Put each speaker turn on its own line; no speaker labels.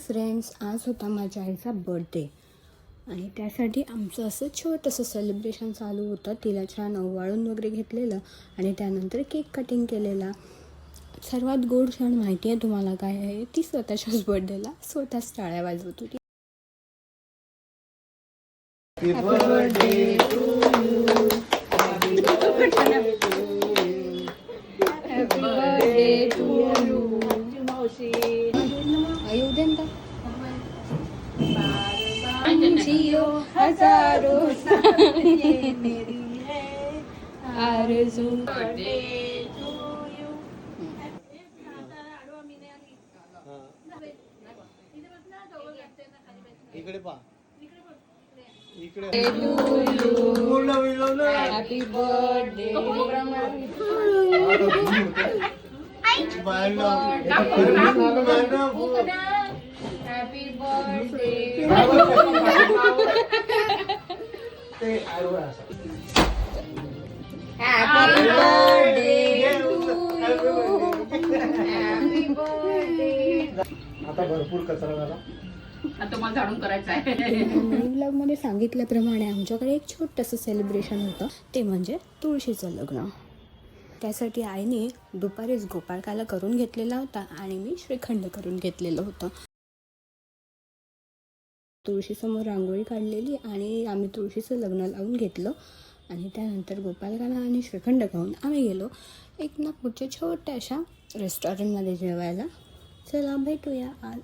Friends आज होता माझ्या आईचा बर्थडे आणि त्यासाठी आमचं असं छोटंसं सेलिब्रेशन चालू होतं. तिला छान ओवाळून वगैरे घेतलेलं आणि त्यानंतर केक कटिंग केलेला. सर्वात गोड क्षण माहिती आहे तुम्हाला काय आहे? ती स्वतःच्याच बर्थडेला स्वतःच टाळ्या वाजवत होती. मावशी जियो हजारो आरजू
इकडे पहा इकडे पूर्ण मिळवलं
happy birthday happy birthday happy birthday
आता भरपूर कचरा झाला.
आता मला झाडून करायचं आहे.
ब्लॉगमध्ये सांगितल्याप्रमाणे आमच्याकडे एक छोटंसं सेलिब्रेशन होतं. ते म्हणजे तुळशीचं लग्न. त्यासाठी आईने दुपारीच गोपाळकाला करून घेतलेला होता आणि मी श्रीखंड करून घेतलेलं होतं. तुळशीसमोर रांगोळी काढलेली आणि आम्ही तुळशीचं लग्न लावून घेतलं. आणि त्यानंतर गोपालकाला आणि श्रीखंड खाऊन आम्ही गेलो. एक नागपूरच्या छोट्याशा रेस्टॉरंटमध्ये जेवायला. चला भेटूया आज.